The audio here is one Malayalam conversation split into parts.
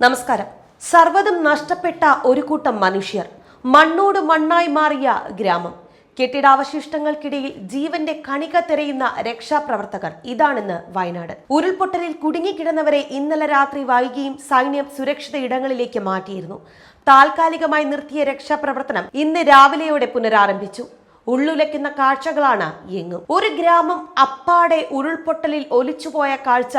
നമസ്കാരം. സർവതും നഷ്ടപ്പെട്ട ഒരു കൂട്ടം മനുഷ്യർ. മണ്ണോട് മണ്ണായി മാറിയ ഗ്രാമം. കെട്ടിടാവശിഷ്ടങ്ങൾക്കിടയിൽ ജീവന്റെ കണിക തിരയുന്ന രക്ഷാപ്രവർത്തകർ ഇതാണെന്ന് വയനാട്. ഉരുൾപൊട്ടലിൽ കുടുങ്ങിക്കിടന്നവരെ ഇന്നലെ രാത്രി വൈകിയും സൈന്യം സുരക്ഷിത ഇടങ്ങളിലേക്ക് മാറ്റിയിരുന്നു. താൽക്കാലികമായി നിർത്തിയ രക്ഷാപ്രവർത്തനം ഇന്ന് രാവിലെയോടെ പുനരാരംഭിച്ചു. ഉള്ളുലയ്ക്കുന്ന കാഴ്ചകളാണ് എങ്ങും ഒരു ഗ്രാമം അപ്പാടെ ഉരുൾപൊട്ടലിൽ ഒലിച്ചുപോയ കാഴ്ച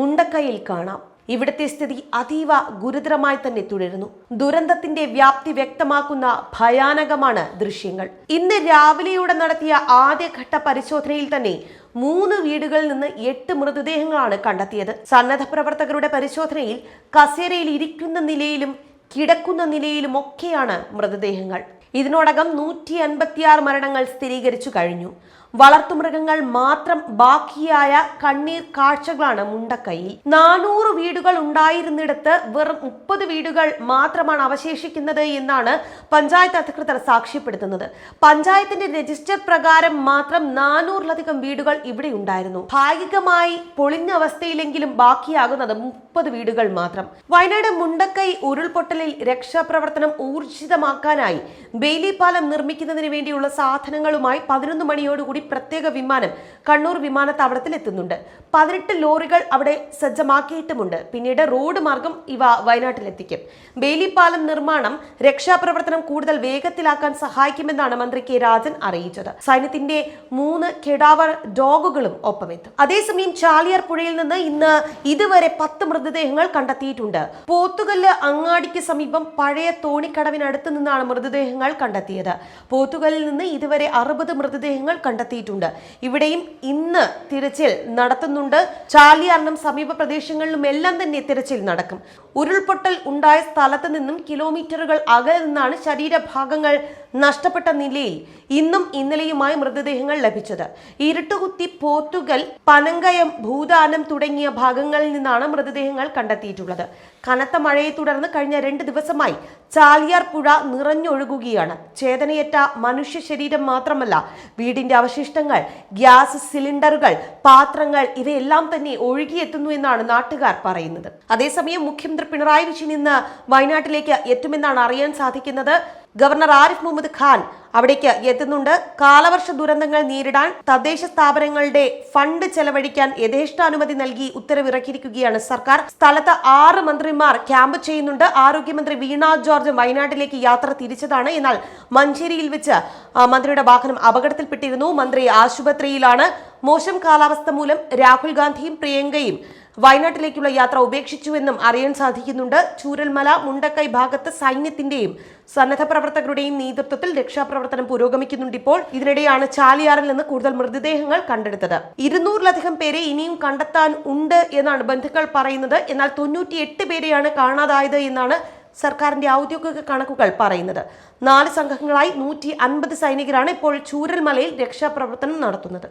മുണ്ടക്കയിൽ കാണാം. ഇവിടുത്തെ സ്ഥിതി അതീവ ഗുരുതരമായി തന്നെ തുടരുന്നു. ദുരന്തത്തിന്റെ വ്യാപ്തി വ്യക്തമാക്കുന്ന ഭയാനകമാണ് ദൃശ്യങ്ങൾ. ഇന്ന് രാവിലെയോടെ നടത്തിയ ആദ്യഘട്ട പരിശോധനയിൽ തന്നെ മൂന്ന് വീടുകളിൽ നിന്ന് എട്ട് മൃതദേഹങ്ങളാണ് കണ്ടെത്തിയത്. സന്നദ്ധ പ്രവർത്തകരുടെ പരിശോധനയിൽ കസേരയിൽ ഇരിക്കുന്ന നിലയിലും കിടക്കുന്ന നിലയിലും ഒക്കെയാണ് മൃതദേഹങ്ങൾ. ഇതിനോടകം നൂറ്റി എൺപത്തിയാറ് മരണങ്ങൾ സ്ഥിരീകരിച്ചു കഴിഞ്ഞു. വളർത്തുമൃഗങ്ങൾ മാത്രം ബാക്കിയായ കണ്ണീർ കാഴ്ചകളാണ് മുണ്ടക്കൈയിൽ. നാനൂറ് വീടുകൾ ഉണ്ടായിരുന്നിടത്ത് വെറും മുപ്പത് വീടുകൾ മാത്രമാണ് അവശേഷിക്കുന്നത് എന്നാണ് പഞ്ചായത്ത് അധികൃതർ സാക്ഷ്യപ്പെടുത്തുന്നത്. പഞ്ചായത്തിന്റെ രജിസ്റ്റർ പ്രകാരം മാത്രം നാനൂറിലധികം വീടുകൾ ഇവിടെ ഉണ്ടായിരുന്നു. ഭാഗികമായി പൊളിഞ്ഞ അവസ്ഥയിലെങ്കിലും ബാക്കിയാകുന്നത് മുപ്പത് വീടുകൾ മാത്രം. വയനാട് മുണ്ടക്കൈ ഉരുൾപൊട്ടലിൽ രക്ഷാപ്രവർത്തനം ഊർജിതമാക്കാനായി ബെയിലി പാലം നിർമ്മിക്കുന്നതിന് വേണ്ടിയുള്ള സാധനങ്ങളുമായി പതിനൊന്ന് മണിയോടുകൂടി പ്രത്യേക വിമാനം കണ്ണൂർ വിമാനത്താവളത്തിൽ എത്തുന്നുണ്ട്. പതിനെട്ട് ലോറികൾ അവിടെ സജ്ജമാക്കിയിട്ടുമുണ്ട്. പിന്നീട് റോഡ് മാർഗം ഇവ വയനാട്ടിലെത്തിക്കും. ബെയിലി പാലം നിർമ്മാണം രക്ഷാപ്രവർത്തനം കൂടുതൽ വേഗത്തിലാക്കാൻ സഹായിക്കുമെന്നാണ് മന്ത്രി കെ രാജൻ അറിയിച്ചത്. സൈന്യത്തിന്റെ മൂന്ന് കെടാവർ ഡോഗുകളും ഒപ്പമെത്തും. അതേസമയം ചാലിയാർ പുഴയിൽ നിന്ന് ഇന്ന് ഇതുവരെ പത്ത് മൃതദേഹങ്ങൾ കണ്ടെത്തിയിട്ടുണ്ട്. പോത്തുകല്ല് അങ്ങാടിക്ക് സമീപം പഴയ തോണിക്കടവിനടുത്ത് നിന്നാണ് മൃതദേഹങ്ങൾ കണ്ടെത്തിയത്. പോത്തുകലിൽ നിന്ന് ഇതുവരെ അറുപത് മൃതദേഹങ്ങൾ കണ്ടെത്തിയിട്ടുണ്ട്. ഇവിടെയും ഇന്ന് തിരച്ചിൽ നടത്തുന്നുണ്ട്. ചാലിയാറിനും സമീപ പ്രദേശങ്ങളിലും എല്ലാം തന്നെ തിരച്ചിൽ നടക്കും. ഉരുൾപൊട്ടൽ ഉണ്ടായ സ്ഥലത്ത് നിന്നും കിലോമീറ്ററുകൾ അകലെ നിന്നാണ് ശരീരഭാഗങ്ങൾ നഷ്ടപ്പെട്ട നിലയിൽ ഇന്നും ഇന്നലെയുമായി മൃതദേഹങ്ങൾ ലഭിച്ചത്. ഇരുട്ടുകുത്തി പോത്തുകൽ പനങ്കയം ഭൂദാനം തുടങ്ങിയ ഭാഗങ്ങളിൽ നിന്നാണ് മൃതദേഹങ്ങൾ കണ്ടെത്തിയിട്ടുള്ളത്. കനത്ത മഴയെ തുടർന്ന് കഴിഞ്ഞ രണ്ട് ദിവസമായി ചാലിയാർ പുഴ നിറഞ്ഞൊഴുകുകയാണ്. ചേതനയേറ്റ മനുഷ്യ ശരീരം മാത്രമല്ല വീടിന്റെ അവശിഷ്ടങ്ങൾ ഗ്യാസ് സിലിണ്ടറുകൾ പാത്രങ്ങൾ ഇവയെല്ലാം തന്നെ ഒഴുകിയെത്തുന്നു എന്നാണ് നാട്ടുകാർ പറയുന്നത്. അതേസമയം മുഖ്യമന്ത്രി പിണറായി വിജയൻ ഇന്ന് വയനാട്ടിലേക്ക് എത്തുമെന്നാണ് അറിയാൻ സാധിക്കുന്നത്. ഗവർണർ ആരിഫ് മുഹമ്മദ് ഖാൻ അവിടേക്ക് എത്തുന്നുണ്ട്. കാലവർഷ ദുരന്തങ്ങൾ നേരിടാൻ തദ്ദേശ സ്ഥാപനങ്ങളുടെ ഫണ്ട് ചെലവഴിക്കാൻ യഥേഷ്ടാനുമതി നൽകി ഉത്തരവിറക്കിയിരിക്കുകയാണ് സർക്കാർ. സ്ഥലത്ത് ആറ് മന്ത്രിമാർ ക്യാമ്പ് ചെയ്യുന്നുണ്ട്. ആരോഗ്യമന്ത്രി വീണ ജോർജ് വയനാട്ടിലേക്ക് യാത്ര തിരിച്ചതാണ്. എന്നാൽ മഞ്ചേരിയിൽ വെച്ച് മന്ത്രിയുടെ വാഹനം അപകടത്തിൽപ്പെട്ടിരുന്നു. മന്ത്രി ആശുപത്രിയിലാണ്. മോശം കാലാവസ്ഥ മൂലം രാഹുൽ ഗാന്ധിയും പ്രിയങ്കയും വയനാട്ടിലേക്കുള്ള യാത്ര ഉപേക്ഷിച്ചുവെന്നും അറിയാൻ സാധിക്കുന്നുണ്ട്. ചൂരൽമല മുണ്ടക്കൈ ഭാഗത്ത് സൈന്യത്തിന്റെയും സന്നദ്ധ പ്രവർത്തകരുടെയും നേതൃത്വത്തിൽ രക്ഷാപ്രവർത്തനം പുരോഗമിക്കുന്നുണ്ട് ഇപ്പോൾ. ഇതിനിടെയാണ് ചാലിയാറിൽ നിന്ന് കൂടുതൽ മൃതദേഹങ്ങൾ കണ്ടെടുത്തത്. ഇരുന്നൂറിലധികം പേരെ ഇനിയും കണ്ടെത്താൻ ഉണ്ട് എന്നാണ് ബന്ധുക്കൾ പറയുന്നത്. എന്നാൽ തൊണ്ണൂറ്റിയെട്ട് പേരെയാണ് കാണാതായത് എന്നാണ് സർക്കാരിന്റെ ഔദ്യോഗിക കണക്കുകൾ പറയുന്നത്. നാല് സംഘങ്ങളായി നൂറ്റി അൻപത് സൈനികരാണ് ഇപ്പോൾ ചൂരൽമലയിൽ രക്ഷാപ്രവർത്തനം നടത്തുന്നത്.